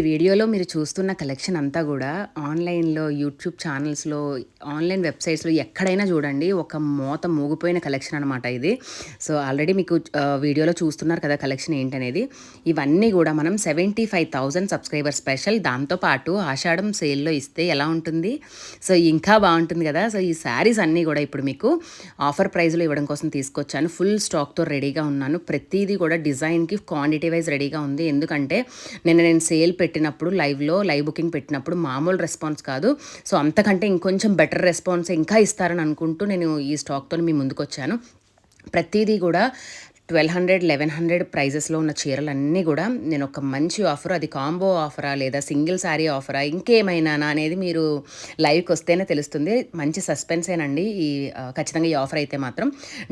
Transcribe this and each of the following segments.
ఈ వీడియోలో మీరు చూస్తున్న కలెక్షన్ అంతా కూడా ఆన్లైన్లో యూట్యూబ్ ఛానల్స్లో ఆన్లైన్ వెబ్సైట్స్లో ఎక్కడైనా చూడండి. ఒక మోత మూగిపోయిన కలెక్షన్ అనమాట ఇది. సో ఆల్రెడీ మీకు వీడియోలో చూస్తున్నారు కదా కలెక్షన్ ఏంటనేది. ఇవన్నీ కూడా మనం seventy five thousand subscriber special. దాంతోపాటు ఆషాఢం సేల్లో ఇస్తే ఎలా ఉంటుంది? సో ఇంకా బాగుంటుంది కదా. సో ఈ శారీస్ అన్నీ కూడా ఇప్పుడు మీకు ఆఫర్ ప్రైస్లో ఇవ్వడం కోసం తీసుకొచ్చాను. ఫుల్ స్టాక్తో రెడీగా ఉన్నాను. ప్రతిదీ కూడా డిజైన్కి క్వాంటిటీ వైజ్ రెడీగా ఉంది. ఎందుకంటే నిన్న నేను సేల్ పెట్టి పెట్టినప్పుడు లైవ్లో లైవ్ బుకింగ్ పెట్టినప్పుడు మామూలు రెస్పాన్స్ కాదు. సో అంతకంటే ఇంకొంచెం బెటర్ రెస్పాన్స్ ఇంకా ఇస్తారని అనుకుంటూ నేను ఈ స్టాక్తో మీ ముందుకు వచ్చాను ప్రతిదీ కూడా ట్వెల్వ్ హండ్రెడ్ లెవెన్ హండ్రెడ్ ప్రైజెస్లో ఉన్న చీరలన్నీ కూడా నేను ఒక మంచి ఆఫర్ అది కాంబో ఆఫరా లేదా సింగిల్ శారీ ఆఫరా ఇంకేమైనా అనేది మీరు లైవ్కి వస్తేనే తెలుస్తుంది. మంచి సస్పెన్సేనండి. ఈ ఖచ్చితంగా ఈ ఆఫర్ అయితే మాత్రం.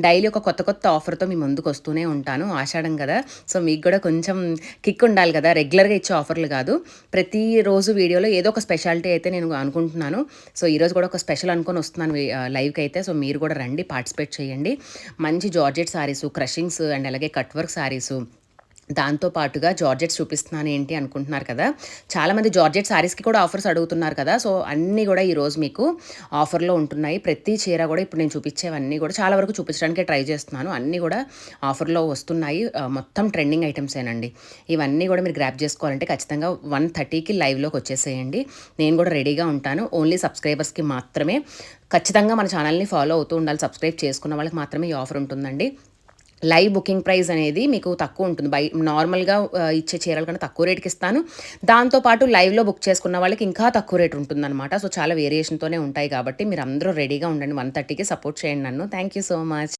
డైలీ ఒక కొత్త కొత్త ఆఫర్తో మీ ముందుకు వస్తూనే ఉంటాను. ఆషాఢం కదా. సో మీకు కూడా కొంచెం కిక్ ఉండాలి కదా. రెగ్యులర్గా ఇచ్చే ఆఫర్లు కాదు. ప్రతిరోజు వీడియోలో ఏదో ఒక స్పెషాలిటీ అయితే నేను అనుకుంటున్నాను. సో ఈరోజు కూడా ఒక స్పెషల్ అనుకొని వస్తున్నాను లైవ్కి అయితే. సో మీరు కూడా రండి పార్టిసిపేట్ చేయండి. మంచి జార్జెట్ సారీస్ క్రషింగ్స్ అండ్ అలాగే కట్ వర్క్ శారీసు దాంతో పాటుగా జార్జెట్స్ చూపిస్తున్నాను ఏంటి అనుకుంటున్నారు కదా. చాలామంది జార్జెట్ శారీస్కి కూడా ఆఫర్స్ అడుగుతున్నారు కదా. సో అన్నీ కూడా ఈరోజు మీకు ఆఫర్లో ఉంటున్నాయి. ప్రతి చీర కూడా ఇప్పుడు నేను చూపించేవన్నీ కూడా చాలా వరకు చూపించడానికే ట్రై చేస్తున్నాను. అన్నీ కూడా ఆఫర్లో వస్తున్నాయి. మొత్తం ట్రెండింగ్ ఐటమ్సేనండి. ఇవన్నీ కూడా మీరు గ్రాప్ చేసుకోవాలంటే ఖచ్చితంగా వన్ థర్టీకి లైవ్లోకి వచ్చేసేయండి. నేను కూడా రెడీగా ఉంటాను. ఓన్లీ సబ్స్క్రైబర్స్కి మాత్రమే. ఖచ్చితంగా మన ఛానల్ని ఫాలో అవుతూ ఉండాలి. సబ్స్క్రైబ్ చేసుకున్న వాళ్ళకి మాత్రమే ఈ ఆఫర్ ఉంటుందండి. లైవ్ బుకింగ్ ప్రైస్ అనేది మీకు తక్కువ ఉంటుంది. బై నార్మల్గా ఇచ్చే చీరల కన్నా తక్కువ రేట్కి ఇస్తాను. దాంతోపాటు లైవ్లో బుక్ చేసుకున్న వాళ్ళకి ఇంకా తక్కువ రేట్ ఉంటుందన్నమాట. సో చాలా వేరియేషన్తోనే ఉంటాయి కాబట్టి మీరు అందరూ రెడీగా ఉండండి. వన్ థర్టీకి సపోర్ట్ చేయండి నన్ను. Thank you so much.